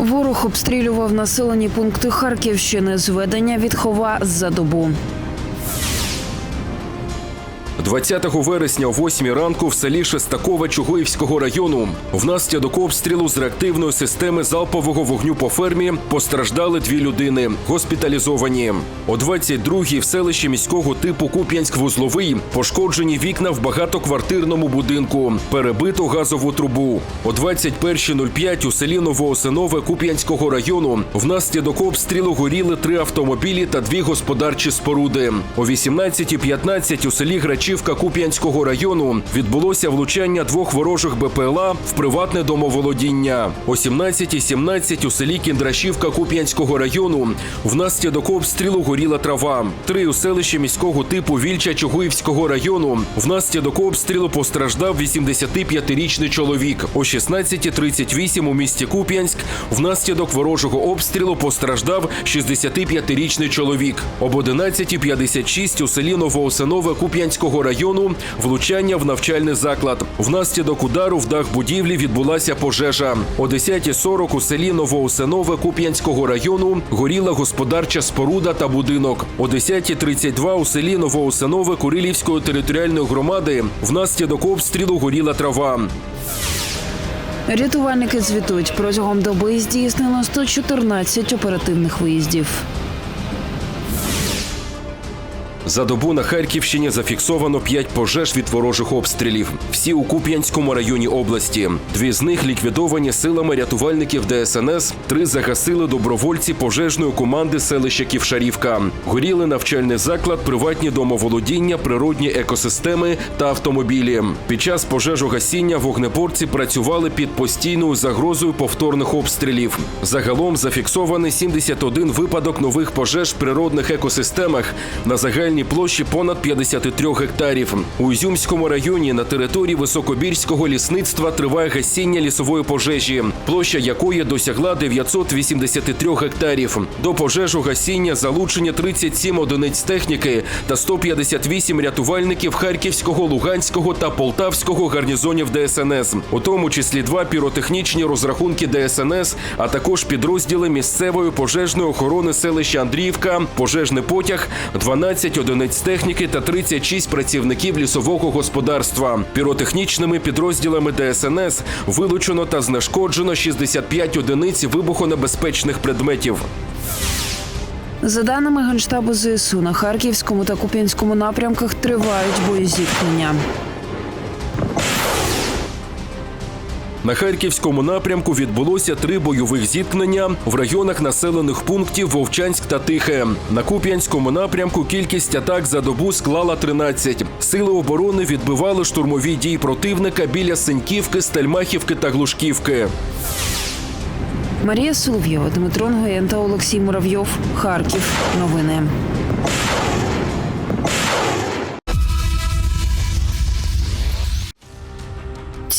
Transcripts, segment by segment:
Ворог обстрілював населені пункти Харківщини. Зведення відхова за добу. 20 вересня о 8 ранку в селі Шестакове Чугуївського району внаслідок обстрілу з реактивної системи залпового вогню по фермі постраждали дві людини, госпіталізовані. О 22-й в селищі міського типу Куп'янськ-Вузловий пошкоджені вікна в багатоквартирному будинку, перебито газову трубу. О 21.05 у селі Новоосинове Куп'янського району внаслідок обстрілу горіли три автомобілі та дві господарчі споруди. О 18.15 у селі Грачівка Куп'янського району відбулося влучання двох ворожих БПЛА в приватне домоволодіння. О 17.17 у селі Кіндрашівка Куп'янського району внаслідок обстрілу горіла трава. Три у селищі міського типу Вільча Чугуївського району внаслідок обстрілу постраждав 85-річний чоловік. О 16.38 у місті Куп'янськ внаслідок ворожого обстрілу постраждав 65-річний чоловік. Об 11.56 у селі Новоосинове Куп'янського району влучання в навчальний заклад. Внаслідок удару в дах будівлі відбулася пожежа. О 10.40 у селі Новоосинове Куп'янського району горіла господарча споруда та будинок. О 10.32 у селі Новоосинове Курилівської територіальної громади внаслідок обстрілу горіла трава. Рятувальники звітують протягом доби здійснено 114 оперативних виїздів. За добу на Харківщині зафіксовано п'ять пожеж від ворожих обстрілів. Всі у Куп'янському районі області. Дві з них ліквідовані силами рятувальників ДСНС. Три загасили добровольці пожежної команди селища Ківшарівка. Горіли навчальний заклад, приватні домоволодіння, природні екосистеми та автомобілі. Під час пожежогасіння вогнеборці працювали під постійною загрозою повторних обстрілів. Загалом зафіксований 71 випадок нових пожеж в природних екосистемах на загальній площі понад 53 гектарів. У Ізюмському районі на території високобірського лісництва триває гасіння лісової пожежі, площа якої досягла 983 гектарів. До пожежогасіння залучені 37 одиниць техніки та 158 рятувальників Харківського, Луганського та Полтавського гарнізонів ДСНС, у тому числі два піротехнічні розрахунки ДСНС, а також підрозділи місцевої пожежної охорони селища Андріївка, пожежний потяг, 12 одиниць техніки та 36 працівників лісового господарства. Піротехнічними підрозділами ДСНС вилучено та знешкоджено 65 одиниць вибухонебезпечних предметів. За даними Генштабу ЗСУ, на Харківському та Куп'янському напрямках тривають боєзіткнення. На харківському напрямку відбулося три бойових зіткнення в районах населених пунктів Вовчанськ та Тихе. На Куп'янському напрямку кількість атак за добу склала 13. Сили оборони відбивали штурмові дії противника біля Синьківки, Стельмахівки та Глушківки. Марія Солов'єва, Дмитро Нгоєн та Олексій Муравйов. Харків. Новини.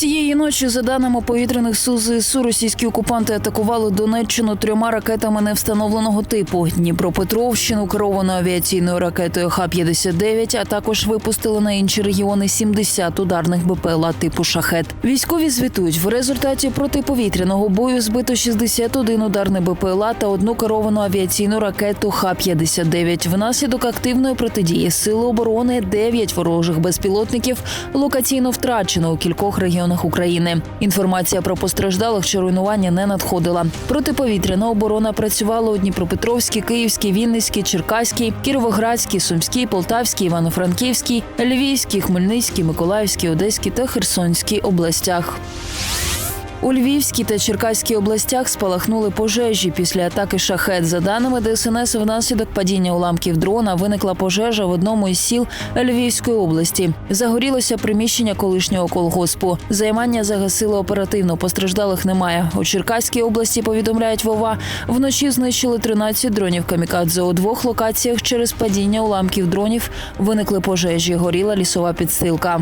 Цієї ночі, за даними повітряних сил ЗСУ, російські окупанти атакували Донеччину трьома ракетами невстановленого типу: Дніпропетровщину керованою авіаційною ракетою Х-59, а також випустили на інші регіони 70 ударних БПЛА типу шахет. Військові звітують в результаті протиповітряного бою збито 61 ударний БПЛА та одну керовану авіаційну ракету Х-59. Внаслідок активної протидії сили оборони 9 ворожих безпілотників локаційно втрачено у кількох регіонах України. Інформація про постраждалих чи руйнування не надходила. Протиповітряна оборона працювала у Дніпропетровській, Київській, Вінницькій, Черкаській, Кіровоградській, Сумській, Полтавській, Івано-Франківській, Львівській, Хмельницькій, Миколаївській, Одеській та Херсонській областях. У Львівській та Черкаській областях спалахнули пожежі після атаки шахет. За даними ДСНС, внаслідок падіння уламків дрона виникла пожежа в одному із сіл Львівської області. Загорілося приміщення колишнього колгоспу. Займання загасило оперативно. Постраждалих немає. У Черкаській області повідомляють Вова. Вночі знищили 13 дронів камікадзе. У двох локаціях через падіння уламків дронів виникли пожежі. Горіла лісова підстилка.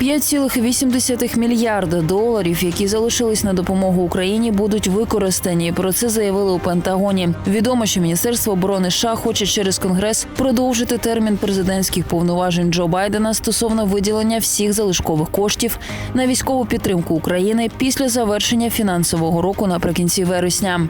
5,8 мільярда доларів, які залишились на допомогу Україні, будуть використані. Про це заявили у Пентагоні. Відомо, що Міністерство оборони США хоче через конгрес продовжити термін президентських повноважень Джо Байдена стосовно виділення всіх залишкових коштів на військову підтримку України після завершення фінансового року наприкінці вересня.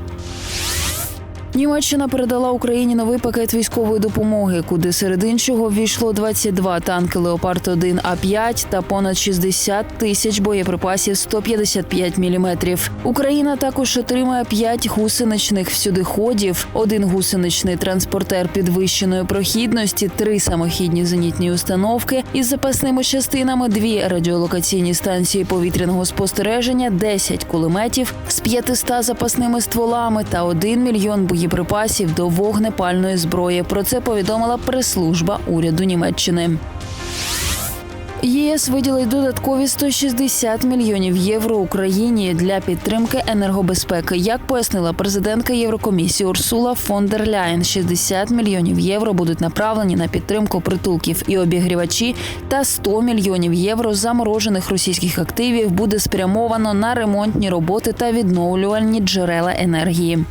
Німеччина передала Україні новий пакет військової допомоги, куди серед іншого ввійшло 22 танки Леопард 1 А5 та понад 60 тисяч боєприпасів 155 мм. Україна також отримає 5 гусеничних всюдиходів, один гусеничний транспортер підвищеної прохідності, три самохідні зенітні установки із запасними частинами, дві радіолокаційні станції повітряного спостереження, 10 кулеметів з 500 запасними стволами та 1 мільйон боєприпасів до вогнепальної зброї. Про це повідомила прес-служба уряду Німеччини. ЄС виділить додаткові 160 мільйонів євро Україні для підтримки енергобезпеки. Як пояснила президентка Єврокомісії Урсула фон дер Ляєн, 60 мільйонів євро будуть направлені на підтримку притулків і обігрівачі, та 100 мільйонів євро заморожених російських активів буде спрямовано на ремонтні роботи та відновлювальні джерела енергії.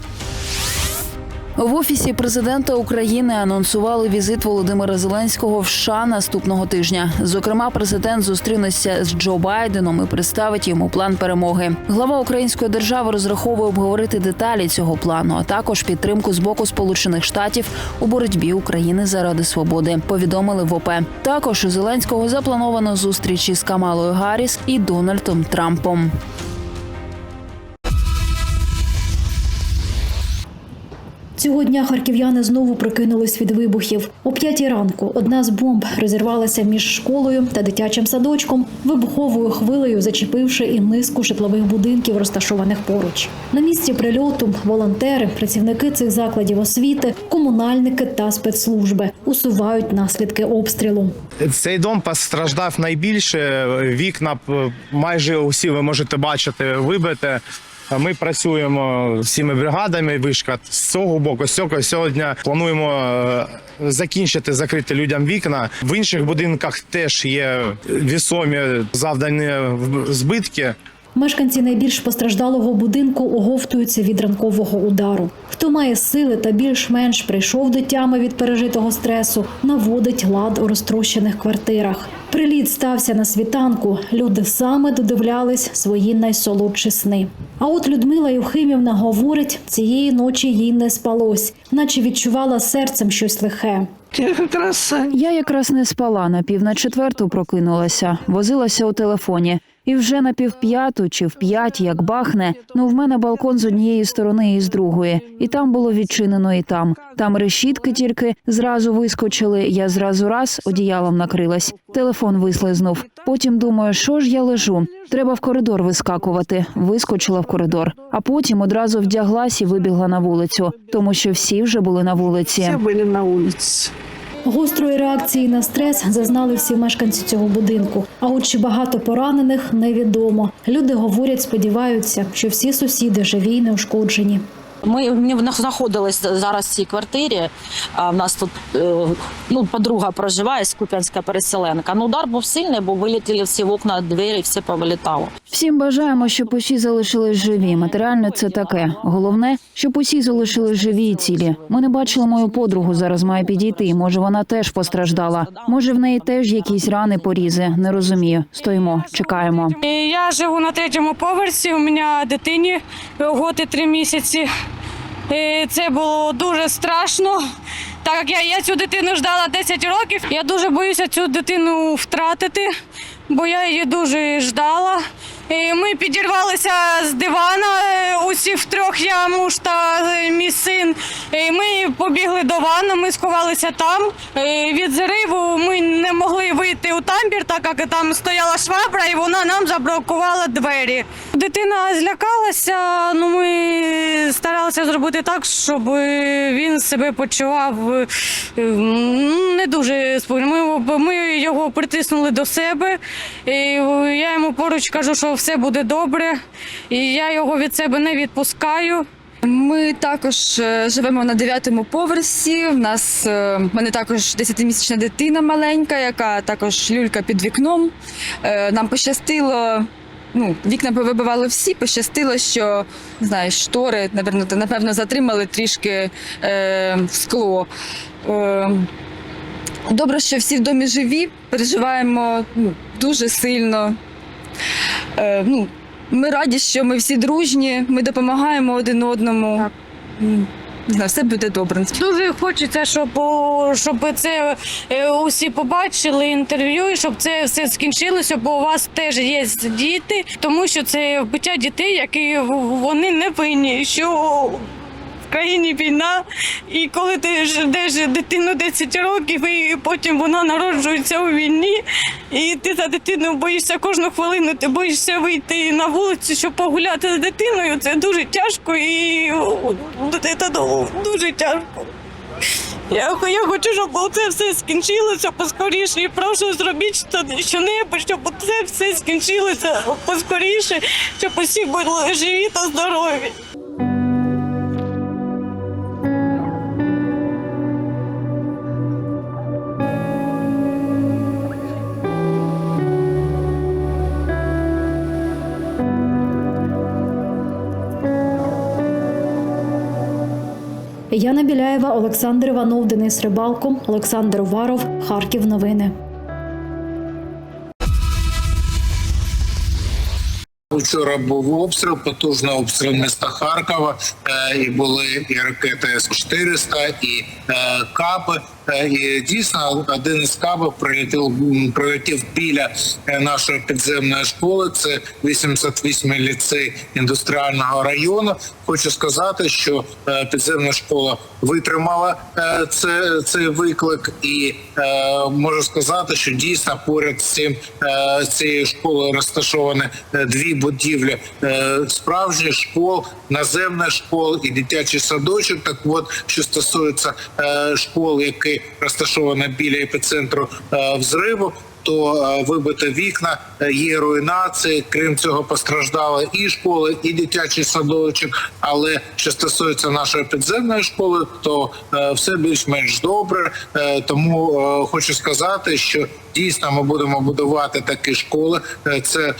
В офісі президента України анонсували візит Володимира Зеленського в США наступного тижня. Зокрема, президент зустрінеться з Джо Байденом і представить йому план перемоги. Глава української держави розраховує обговорити деталі цього плану, а також підтримку з боку Сполучених Штатів у боротьбі України заради свободи. Повідомили в ОП. Також у Зеленського заплановано зустрічі з Камалою Гарріс і Дональдом Трампом. Цього дня харків'яни знову прокинулись від вибухів. О п'ятій ранку одна з бомб розірвалася між школою та дитячим садочком, вибуховою хвилею зачепивши і низку житлових будинків, розташованих поруч. На місці прильоту волонтери, працівники цих закладів освіти, комунальники та спецслужби усувають наслідки обстрілу. Цей дом постраждав найбільше. Вікна майже усі ви можете бачити вибите. Ми працюємо всіми бригадами. Вишка з цього боку, з цього сьогодні плануємо е, закінчити закрити людям вікна. В інших будинках теж є вісомі завдані збитки. Мешканці найбільш постраждалого будинку оговтуються від ранкового удару. Хто має сили та більш-менш прийшов до тями від пережитого стресу, наводить лад у розтрощених квартирах. Приліт стався на світанку. Люди саме додивлялись свої найсолодші сни. А от Людмила Юхимівна говорить, цієї ночі їй не спалось, наче відчувала серцем щось лихе. Я якраз не спала на пів на четверту прокинулася, возилася у телефоні. І вже на півп'яту чи в п'ять, як бахне, ну в мене балкон з однієї сторони і з другої. І там було відчинено, і там. Там решітки тільки зразу вискочили. Я зразу раз одіялом накрилась. Телефон вислизнув. Потім думаю, що ж я лежу? Треба в коридор вискакувати. Вискочила в коридор, а потім одразу вдяглась і вибігла на вулицю, тому що всі вже були на вулиці. Все были на улице. Гострої реакції на стрес зазнали всі мешканці цього будинку. А от чи багато поранених невідомо. Люди говорять, сподіваються, що всі сусіди живі й неушкоджені. Ми ми знаходились зараз в цій квартирі. А в нас тут е, ну, подруга проживає, Скуп'янська переселенка. Ну, удар був сильний, бо вилетіли всі вікна, двері, все повилітало. Всім бажаємо, щоб усі залишились живі. Матеріально це таке. Головне, щоб усі залишились живі і цілі. Ми не бачили мою подругу. Зараз має підійти. Може, вона теж постраждала. Може, в неї теж якісь рани, порізи. Не розумію. Стоїмо, чекаємо. Я живу на третьому поверсі. У мене дитині год і три місяці. Це було дуже страшно. Так як я, я цю дитину ждала 10 років, я дуже боюся цю дитину втратити, бо я її дуже ждала. Ми підірвалися з дивана е, усі втрьох, я муж та е, мій син. Ми побігли до ванни, ми сховалися там. Від зариву ми не могли вийти у тамбір, так як там стояла швабра, і вона нам заблокувала двері. Дитина злякалася, ну ми старалися зробити так, щоб він себе почував е, не дуже спокійно. Ми, його притиснули до себе. Я йому поруч кажу, що все буде добре. І я його від себе не відпускаю. Ми також е, живемо на дев'ятому поверсі. У нас е, в мене також 10-місячна дитина маленька, яка також люлька під вікном. Е, Нам пощастило. Ну, вікна повибивали всі, пощастило, що не знаю, штори, напевно, напевно, затримали трішки е, скло. Е, добре, що всі в домі живі, переживаємо ну, дуже сильно. Е, ну, ми раді, що ми всі дружні, ми допомагаємо один одному. М, Не знаю, все буде добре. Дуже хочеться, щоб, о, щоб це е, усі побачили інтерв'ю, і щоб це все скінчилося, бо у вас теж є діти, тому що це вбиття дітей, які вони не винні. Що країні війна, і коли ти ждеш дитину 10 років, і потім вона народжується у війні, і ти за дитину боїшся кожну хвилину, ти боїшся вийти на вулицю, щоб погуляти з дитиною. Це дуже тяжко і це дуже тяжко. Я, я хочу, щоб це все скінчилося поскоріше. І прошу зробіть що- що-небудь, щоб це все скінчилося поскоріше, щоб усі були живі та здорові. Яна Біляєва, Олександр Іванов, Денис Рибалко, Олександр Уваров, Харків. Новини. Вчора був обстріл, потужний обстріл міста Харкова, е, і були і ракети С-400, і е, каби. Е, І дійсно один із кабів прилетів, прилетів біля е, нашої підземної школи. Це 88-й ліцей індустріального району. Хочу сказати, що е, підземна школа витримала е, це, цей виклик, і е, можу сказати, що дійсно поряд з цим е, цією школою розташовані е, дві будівлі е, справжніх школ, наземних школ і дитячий садочок. Так от, що стосується е, школ, які розташовані біля епіцентру е, взриву. То вибите вікна, е, є руйнації. Крім цього, постраждали і школи, і дитячий садочок. Але що стосується нашої підземної школи, то е, все більш-менш добре. Е, тому е, хочу сказати, що дійсно ми будемо будувати такі школи. Е, Це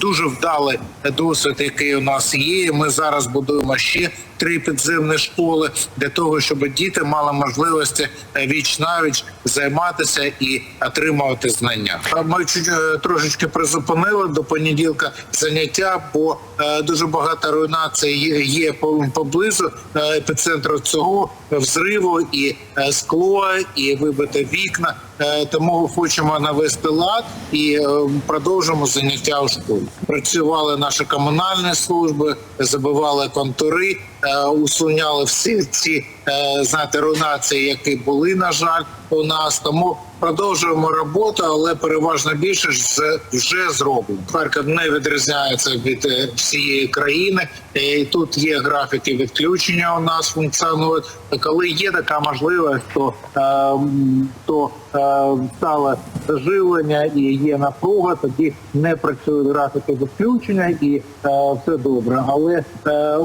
дуже вдалий досвід, який у нас є. Ми зараз будуємо ще три підземні школи для того, щоб діти мали можливості віч навіч займатися і отримувати знання. Ми е, трошечки призупинили до понеділка заняття, бо е, дуже багато руйнацій є- поблизу е, епіцентру цього взриву і е, скло, і вибите вікна. Е, Тому хочемо навести лад і е, продовжимо заняття у школі. Працювали наші комунальні служби, забивали контури, усуняли всі ці е, знаєте, руйнації, які були на жаль у нас. Тому продовжуємо роботу, але переважно більше ж вже зроблено. Харків не відрізняється від е, всієї країни. І тут є графіки відключення. У нас функціонують. Коли є така можливість, то, е, то е, стало живлення і є напруга, тоді не працюють графіки відключення і е, все добре. Але е,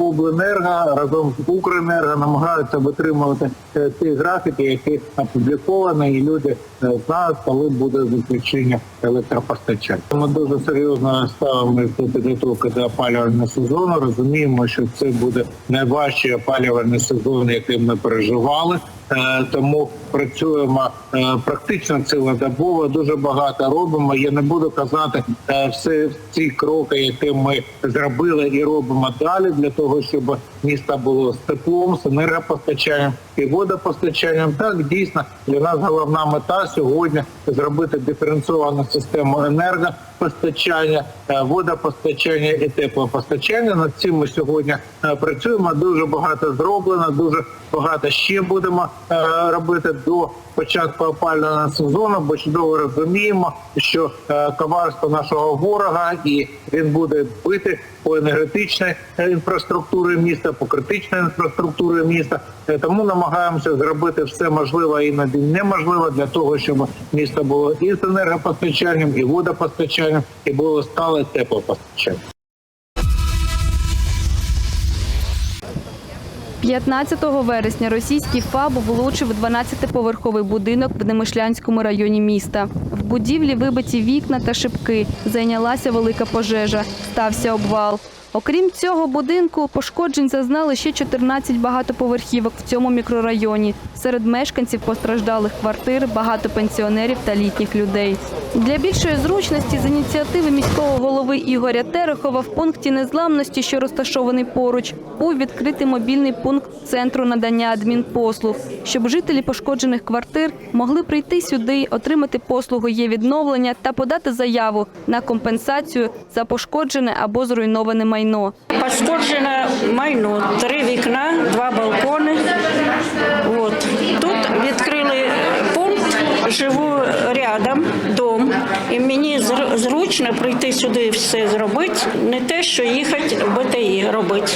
разом з Укренерго намагаються витримувати е, ті графіки, які опубліковані, і люди е, знають, коли буде виключення електропостачання. Ми дуже серйозно ставимо до підготовки до опалювального сезону. Розуміємо, що це буде найважчий опалювальний сезон, який ми переживали. Е, Тому працюємо е, практично цілодобово, дуже багато робимо. Я не буду казати е, все ці кроки, які ми зробили і робимо далі, для того, щоб місто було з теплом, з енергопостачанням і водопостачанням. Так дійсно для нас головна мета сьогодні зробити диференційовану систему енергопостачання, водопостачання і теплопостачання. Над цим ми сьогодні працюємо. Дуже багато зроблено, дуже багато ще будемо робити до початку опалювального сезону, бо чудово розуміємо, що е, коварство нашого ворога і він буде бити по енергетичній е, інфраструктурі міста, по критичній інфраструктурі міста. Е, Тому намагаємося зробити все можливе іноді неможливе для того, щоб місто було і з енергопостачанням, і водопостачанням, і було стале теплопостачання. 15 вересня російський ФАБ влучив 12-поверховий будинок в Немишлянському районі міста. В будівлі вибиті вікна та шибки. Зайнялася велика пожежа. Стався обвал. Окрім цього будинку, пошкоджень зазнали ще 14 багатоповерхівок в цьому мікрорайоні. Серед мешканців постраждалих квартир багато пенсіонерів та літніх людей. Для більшої зручності з ініціативи міського голови Ігоря Терехова в пункті незламності, що розташований поруч, був відкритий мобільний пункт центру надання адмінпослуг, щоб жителі пошкоджених квартир могли прийти сюди, отримати послугу є відновлення та подати заяву на компенсацію за пошкоджене або зруйноване майно. Пошкоджене майно, три вікна, два балкони. От. Тут відкрили пункт, живу рядом, дом, і мені зручно прийти сюди все зробити, не те, що їхати БТІ робити.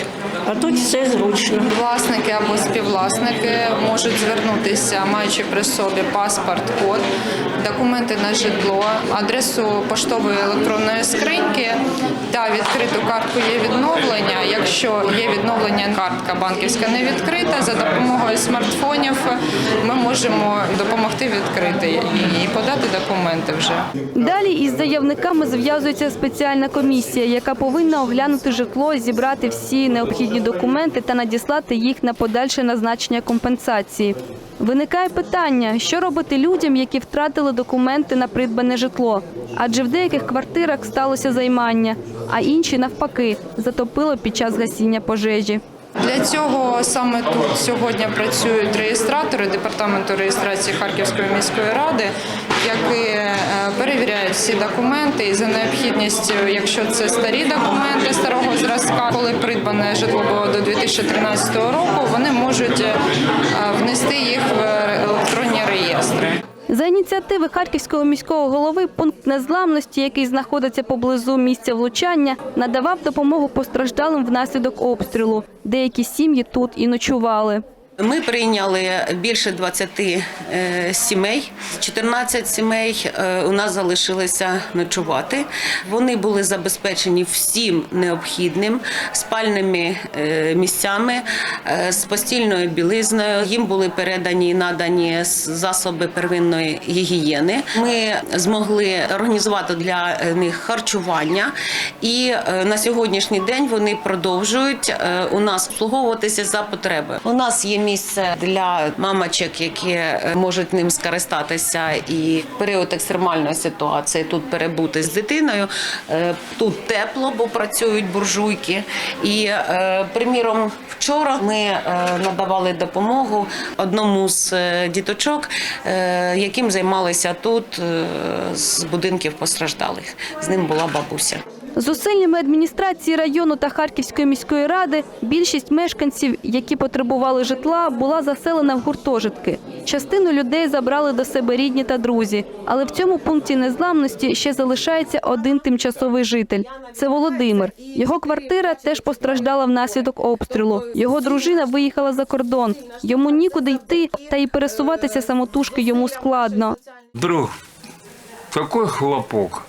А тут все зручно. Власники або співвласники можуть звернутися, маючи при собі паспорт, код, документи на житло, адресу поштової електронної скриньки та відкриту картку є відновлення. Якщо є відновлення, картка банківська не відкрита, за допомогою смартфонів ми можемо допомогти відкрити і подати документи вже. Далі із заявниками зв'язується спеціальна комісія, яка повинна оглянути житло, зібрати всі необхідні документи та надіслати їх на подальше назначення компенсації. Виникає питання, що робити людям, які втратили документи на придбане житло, адже в деяких квартирах сталося займання, а інші навпаки затопило під час гасіння пожежі. Для цього саме тут сьогодні працюють реєстратори департаменту реєстрації Харківської міської ради, які е, перевіряють всі документи і за необхідністю, якщо це старі документи старого зразка, коли придбане житло було до 2013 року, вони можуть е, внести їх в електронні реєстри. За ініціативи харківського міського голови пункт незламності, який знаходиться поблизу місця влучання, надавав допомогу постраждалим внаслідок обстрілу. Деякі сім'ї тут і ночували. Ми прийняли більше 20 е, сімей. 14 сімей е, у нас залишилися ночувати. Вони були забезпечені всім необхідним спальними е, місцями з постільною білизною. Їм були передані і надані засоби первинної гігієни. Ми змогли організувати для них харчування, і на сьогоднішній день вони продовжують у нас обслуговуватися за потреби. У нас є місце для мамочок, які е, можуть ним скористатися і в період екстремальної ситуації тут перебути з дитиною. Е, Тут тепло, бо працюють буржуйки. І, е, приміром, вчора ми надавали допомогу одному з діточок, яким займалися тут з будинків постраждалих. З ним була бабуся. Зусиллями адміністрації району та Харківської міської ради більшість мешканців, які потребували житла, була заселена в гуртожитки. Частину людей забрали до себе рідні та друзі, але в цьому пункті незламності ще залишається один тимчасовий житель. Це Володимир. Його квартира теж постраждала внаслідок обстрілу. Його дружина виїхала за кордон. Йому нікуди йти, та й пересуватися самотужки йому складно. Друг, такой хлопок.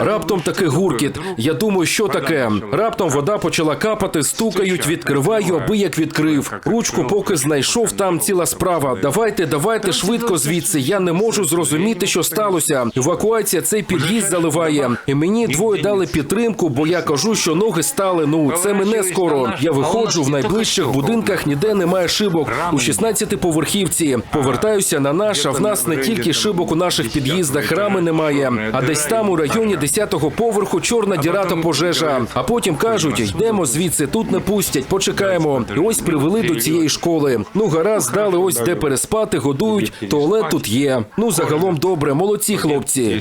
Раптом таки гуркіт. Я думаю, що таке. Раптом вода почала капати, стукають, відкриваю, аби як відкрив. Ручку поки знайшов, там ціла справа. Давайте, давайте швидко звідси. Я не можу зрозуміти, що сталося. Евакуація цей під'їзд заливає. І мені двоє дали підтримку, бо я кажу, що ноги стали. Ну це мене скоро. Я виходжу в найближчих будинках. Ніде немає шибок. У 16-поверхівці. Повертаюся на наш, а в нас не тільки шибок у наших під'їздах, рами немає. А десь там у районі 10-го поверху чорна діра та пожежа. А потім кажуть, йдемо звідси, тут не пустять, почекаємо. І ось привели до цієї школи. Ну гаразд, дали ось де переспати, годують. Туалет тут є. Ну загалом добре, молодці хлопці.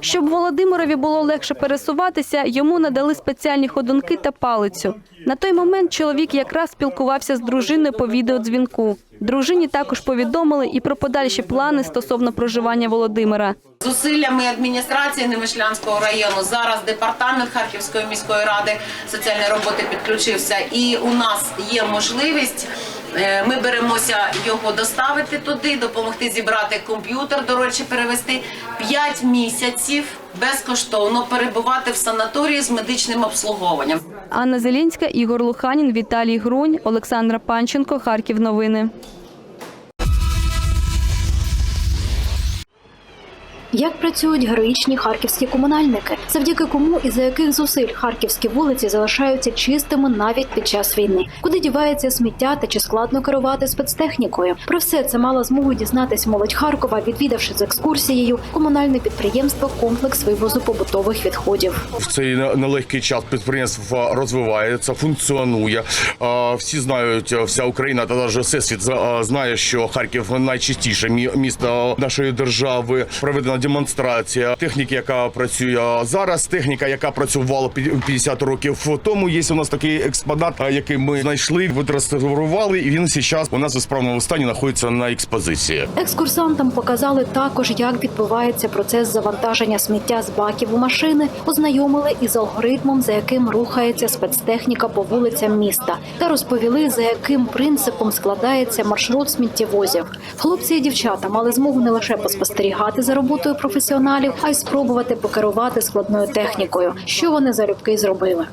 Щоб Володимирові було легше пересуватися, йому надали спеціальні ходунки та палицю. На той момент чоловік якраз спілкувався з дружиною по відеодзвінку. Дружині також повідомили і про подальші плани стосовно проживання Володимира. Зусиллями адміністрації Немишлянського району зараз департамент Харківської міської ради соціальної роботи підключився, і у нас є можливість. е, Ми беремося його доставити туди, допомогти зібрати комп'ютер, до речі, перевести 5 місяців безкоштовно перебувати в санаторії з медичним обслуговуванням. Анна Зелінська, Ігор Луханін, Віталій Грунь, Олександра Панченко, Харків. Новини. Як працюють героїчні харківські комунальники, завдяки кому і за яких зусиль харківські вулиці залишаються чистими навіть під час війни, куди дівається сміття та чи складно керувати спецтехнікою? Про все це мала змогу дізнатись молодь Харкова, відвідавши з екскурсією комунальне підприємство комплекс вивозу побутових відходів. В цей нелегкий час підприємство розвивається, функціонує. Всі знають, вся Україна та навіть всесвіт зна- знає, що Харків найчистіше місто нашої держави. Проведена демонстрація техніки, яка працює зараз. Техніка, яка працювала пі- 50 років тому. Є у нас такий експонат, який ми знайшли, відреставрували, і він зараз у нас у справному стані знаходиться на експозиції. Екскурсантам показали також, як відбувається процес завантаження сміття з баків у машини, ознайомили із алгоритмом, за яким рухається спецтехніка по вулицям міста, та розповіли, за яким принципом складається маршрут сміттєвозів. Хлопці і дівчата мали змогу не лише поспостерігати за роботою професіоналів, а й спробувати покерувати складною технікою, що вони залюбки зробили.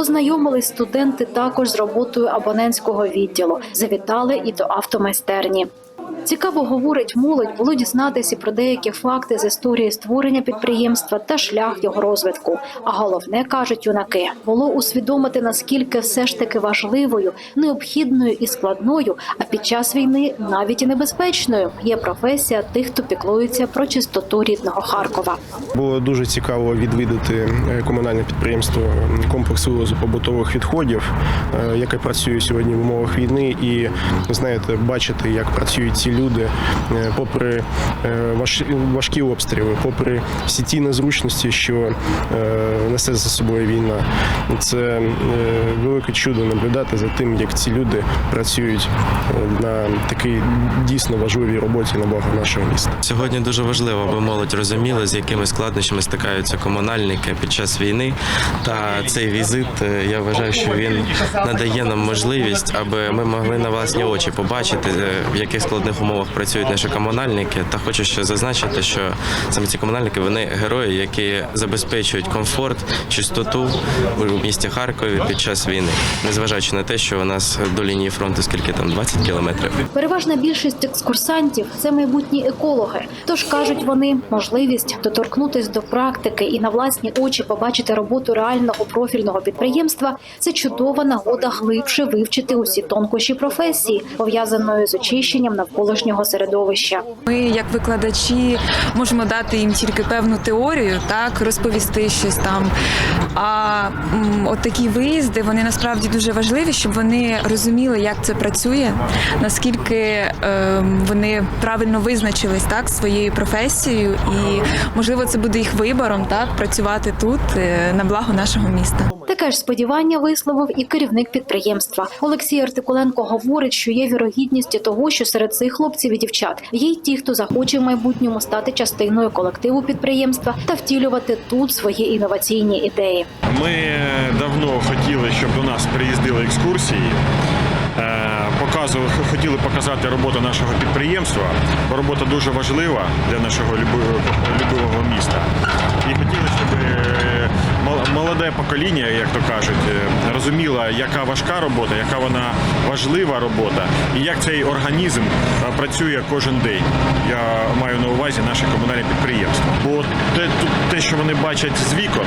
Ознайомились студенти також з роботою абонентського відділу. Завітали і до автомайстерні. Цікаво говорить молодь було дізнатися про деякі факти з історії створення підприємства та шлях його розвитку. А головне кажуть юнаки, було усвідомити наскільки все ж таки важливою, необхідною і складною, а під час війни навіть і небезпечною є професія тих, хто піклується про чистоту рідного Харкова. Було дуже цікаво відвідати е, комунальне підприємство комплекс вивозу побутових відходів, е, яке працює сьогодні в умовах війни, і знаєте, бачити, як працюють ці люди, е, попри е, важкі обстріли, попри всі ті незручності, що е, несе за собою війна. Це велике чудо наблюдати за тим, як ці люди працюють на такій дійсно важливій роботі на благо нашого міста. Сьогодні дуже важливо, аби молодь розуміла, з якими складнощами стикаються комунальники під час війни. Та цей візит я вважаю, що він надає нам можливість, аби ми могли на власні очі побачити, в яких складних умовах працюють наші комунальники. Та хочу ще зазначити, що саме ці комунальники вони герої, які забезпечують комфорт, чистоту у місті Харкові під час війни, незважаючи на те, що у нас до лінії фронту скільки там 20 кілометрів. Переважна більшість екскурсантів це майбутні екологи. Тож кажуть вони, можливість доторкнутись до практики і на власні очі побачити роботу реального профільного підприємства це чудова нагода глибше вивчити усі тонкощі професії, пов'язаної з очищенням навколишнього середовища. Ми, як викладачі, можемо дати їм тільки певну теорію, так розповісти щось там. А от такі виїзди вони насправді дуже важливі, щоб вони розуміли, як це працює, наскільки е, вони правильно визначились так своєю професією, і можливо це буде їх вибором, так працювати тут е, на благо нашого міста. Таке ж сподівання висловив і керівник підприємства. Олексій Артикуленко говорить, що є вірогідність того, що серед цих хлопців і дівчат є й ті, хто захоче в майбутньому стати частиною колективу підприємства та втілювати тут свої інноваційні ідеї. Ми давно хотіли, щоб до нас приїздили екскурсії. Хотіли показати роботу нашого підприємства, бо робота дуже важлива для нашого любого, міста. І хотіли, щоб е, молоде покоління, як то кажуть, е, розуміло, яка важка робота, яка вона важлива робота, і як цей організм е, працює кожен день. Я маю на увазі наше комунальне підприємство. Бо те, те, що вони бачать з вікон,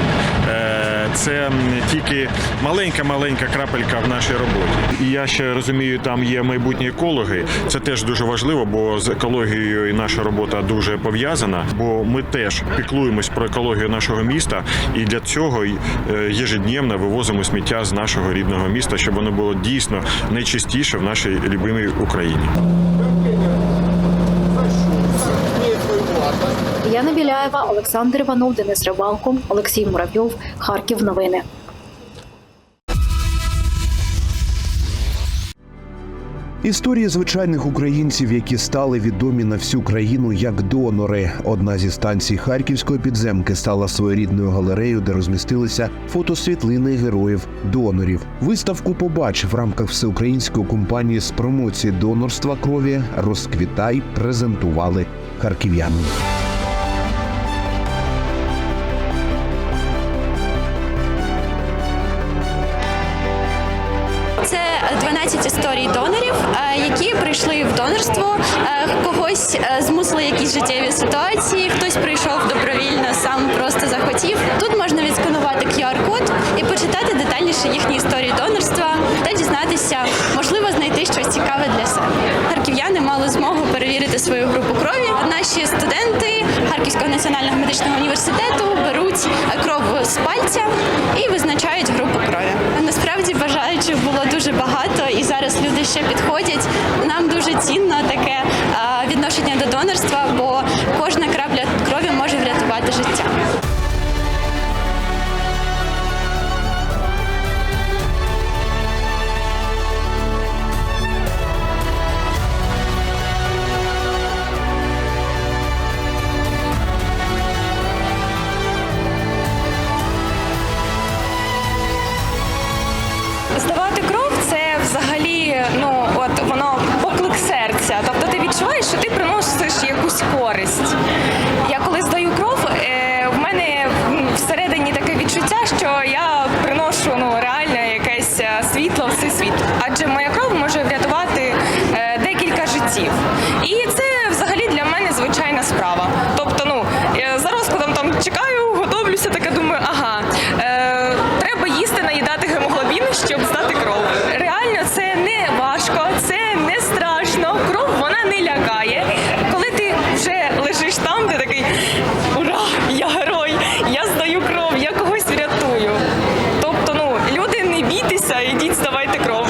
це тільки маленька-маленька крапелька в нашій роботі. І я ще розумію, там є майбутні екологи. Це теж дуже важливо, бо з екологією і наша робота дуже пов'язана. Бо ми теж піклуємось про екологію нашого міста, і для цього е, єжедневно вивозимо сміття з нашого рідного міста, щоб воно було дійсно найчистіше в нашій любимій Україні. Яна Біляєва, Олександр Іванов, Денис Рибалко, Олексій Муравйов, Харків. Новини. Історії звичайних українців, які стали відомі на всю країну як донори. Одна зі станцій харківської підземки стала своєрідною галереєю, де розмістилися фотосвітлини героїв донорів. Виставку побач в рамках всеукраїнської компанії з промоції донорства крові розквітай презентували харків'яни. Когось е, змусили якісь життєві ситуації, хтось прийшов добровільно, сам просто захотів. Тут можна відсканувати QR-код і почитати детальніше їхні історії донорства та дізнатися, можливо, знайти щось цікаве для себе. Харків'яни мали змогу перевірити свою групу крові. Наші студенти Харківського національного медичного університету беруть кров з пальця і визначають групу крові. Насправді бажаючих було дуже багато, зараз люди ще підходять. Нам дуже цінно таке відношення до донорства, бо користь. Я коли здаю кров, е, в мене всередині таке відчуття, що я приношу ну реально якесь е, світло всесвіт. Адже моя кров може врятувати е, декілька життів. І це взагалі для мене звичайна справа. Тобто, ну я за розкладом там чекаю, готовлюся, таке думаю, ага, е, треба їсти, наїдати гемоглобін, щоб здати кров. Реально, це не важко, це не страшно. Кров вона не лякає. Коли ти вже лежиш там, ти такий ура! Я герой! Я здаю кров, я когось врятую. Тобто, ну люди не бійтеся, ідіть, здавайте кров.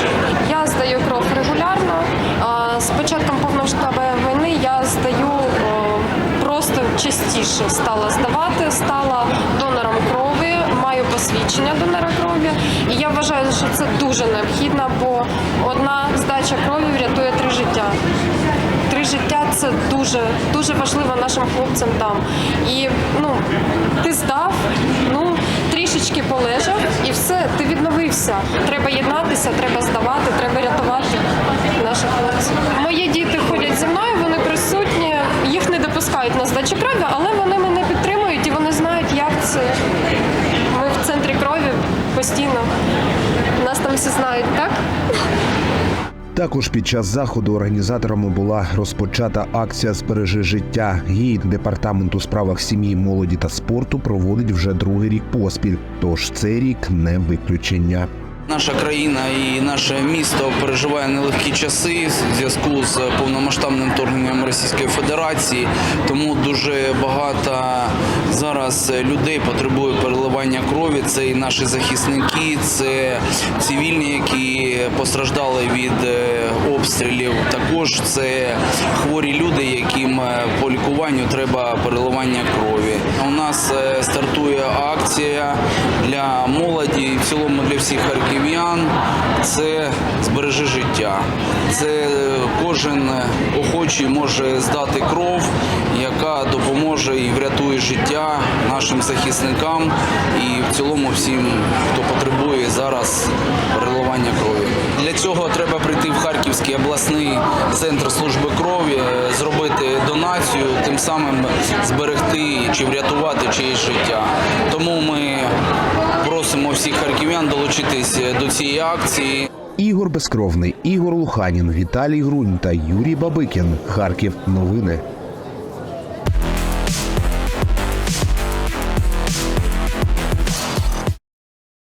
Я здаю кров регулярно. А, З початком повномасштабної війни я здаю о, просто частіше стала здавати, стала донором крові, маю посвідчення донора крові. І я вважаю, що це дуже необхідно, бо одна здача крові врятує три життя. Три життя це дуже дуже важливо нашим хлопцям там. І ну ти здав, ну трішечки полежав, і все, ти відновився. Треба єднатися, треба здавати, треба рятувати наших хлопців. Мої діти ходять зі мною, вони присутні, їх не допускають на здачу крові, але вони мене підтримують і вони знають, як це. Ми в центрі крові постійно. Нас там всі знають, так? Також під час заходу організаторами була розпочата акція Збережи життя. Її департамент у справах сім'ї, молоді та спорту проводить вже другий рік поспіль. Тож цей рік не виключення. Наша країна і наше місто переживає нелегкі часи в зв'язку з повномасштабним вторгненням Російської Федерації. Тому дуже багато зараз людей потребує переливання крові. Це і наші захисники, це цивільні, які постраждали від е, обстрілів. Також це хворі люди, яким е, по лікуванню треба переливання крові. У нас е, стартує акція для молоді в цілому для всіх харків'ян. Це збережи життя. Це е, кожен охочий може здати кров, яка допоможе і врятує життя нашим захисникам і в цілому всім, хто потребує зараз переливання крові. Для цього треба прийти в Харківський обласний центр служби крові, е, зробити донацію, тим самим зберегти чи врятувати чиєсь життя. Тому ми просимо всіх харків'ян долучитись до цієї акції. Ігор Безкровний, Ігор Луханін, Віталій Грунь та Юрій Бабикін. Харків. Новини.